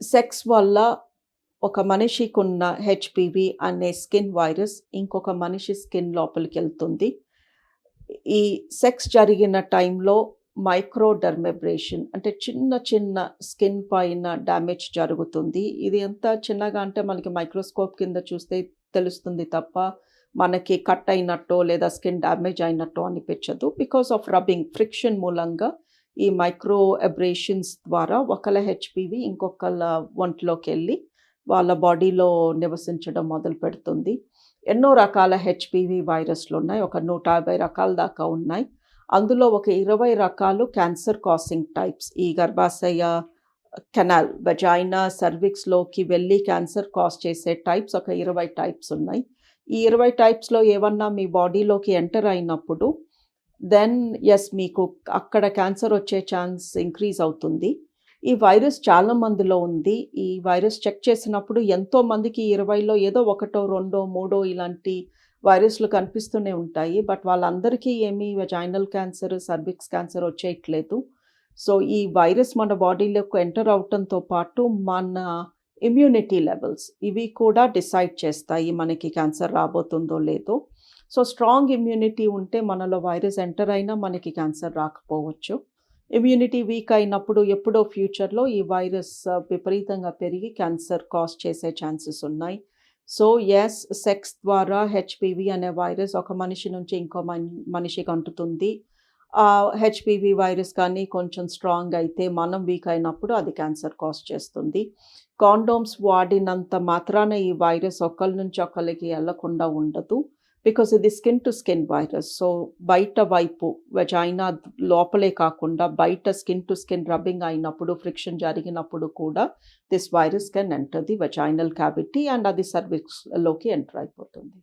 Sex వల్ల ఒక మనిషికున్న హెచ్పివి అనే స్కిన్ వైరస్ ఇంకొక మనిషి స్కిన్ లోపలికి వెళ్తుంది ఈ సెక్స్ జరిగిన టైంలో మైక్రోడర్మెబ్రేషన్ అంటే చిన్న చిన్న స్కిన్ పైన డ్యామేజ్ జరుగుతుంది. ఇది ఎంత చిన్నగా అంటే మనకి మైక్రోస్కోప్ కింద చూస్తే తెలుస్తుంది తప్ప మనకి కట్ అయినట్టో లేదా స్కిన్ డ్యామేజ్ అయినట్టో అనిపించదు. బికాస్ ఆఫ్ రబ్బింగ్ ఫ్రిక్షన్ మూలంగా ఈ మైక్రో అబ్రేషన్స్ ద్వారా ఒకళ్ళ హెచ్పివి ఇంకొకళ్ళ ఒంట్లోకి వెళ్ళి వాళ్ళ బాడీలో నివసించడం మొదలు పెడుతుంది. ఎన్నో రకాల హెచ్పివి వైరస్లు ఉన్నాయి ఒక నూట యాభై రకాల దాకా ఉన్నాయి. అందులో ఒక ఇరవై రకాలు క్యాన్సర్ కాసింగ్ టైప్స్. ఈ గర్భాశయ కెనాల్ బజైనా సర్విక్స్లోకి వెళ్ళి క్యాన్సర్ కాస్ చేసే టైప్స్ ఒక ఇరవై టైప్స్ ఉన్నాయి. ఈ ఇరవై టైప్స్లో ఏమన్నా మీ బాడీలోకి ఎంటర్ అయినప్పుడు దెన్ ఎస్ మీకు అక్కడ క్యాన్సర్ వచ్చే ఛాన్స్ ఇంక్రీజ్ అవుతుంది. ఈ వైరస్ చాలా మందిలో ఉంది. ఈ వైరస్ చెక్ చేసినప్పుడు ఎంతో మందికి ఇరవైలో ఏదో ఒకటో రెండో మూడో ఇలాంటి వైరస్లు కనిపిస్తూనే ఉంటాయి. బట్ వాళ్ళందరికీ ఏమీ వెజైనల్ క్యాన్సర్ సర్విక్స్ క్యాన్సర్ వచ్చేయట్లేదు. సో ఈ వైరస్ మన బాడీలోకి ఎంటర్ అవటంతో పాటు మన ఇమ్యూనిటీ లెవెల్స్ ఇవి కూడా డిసైడ్ చేస్తాయి మనకి క్యాన్సర్ రాబోతుందో లేదో. సో స్ట్రాంగ్ ఇమ్యూనిటీ ఉంటే మనలో వైరస్ ఎంటర్ అయినా మనకి క్యాన్సర్ రాకపోవచ్చు. ఇమ్యూనిటీ వీక్ అయినప్పుడు ఎప్పుడో ఫ్యూచర్లో ఈ వైరస్ uh, విపరీతంగా పెరిగి క్యాన్సర్ కాజ్ చేసే ఛాన్సెస్ ఉన్నాయి. సో ఎస్ సెక్స్ ద్వారా హెచ్పివి అనే వైరస్ ఒక మనిషి నుంచి ఇంకో మనిషికి అంటుతుంది. హెచ్పివి వైరస్ కానీ కొంచెం స్ట్రాంగ్ అయితే మనం వీక్ అయినప్పుడు అది క్యాన్సర్ కాజ్ చేస్తుంది. కాండోమ్స్ వాడినంత మాత్రాన ఈ వైరస్ ఒకరి నుంచి ఒకరికి వెళ్ళకుండా ఉండదు. బికాస్ ఇది skin to skin virus so బయట వైపు వెజైనా లోపలే కాకుండా బయట స్కిన్ టు స్కిన్ రబ్బింగ్ అయినప్పుడు ఫ్రిక్షన్ జరిగినప్పుడు కూడా this virus can enter the vaginal cavity and అది సర్వీస్లోకి ఎంటర్ అయిపోతుంది.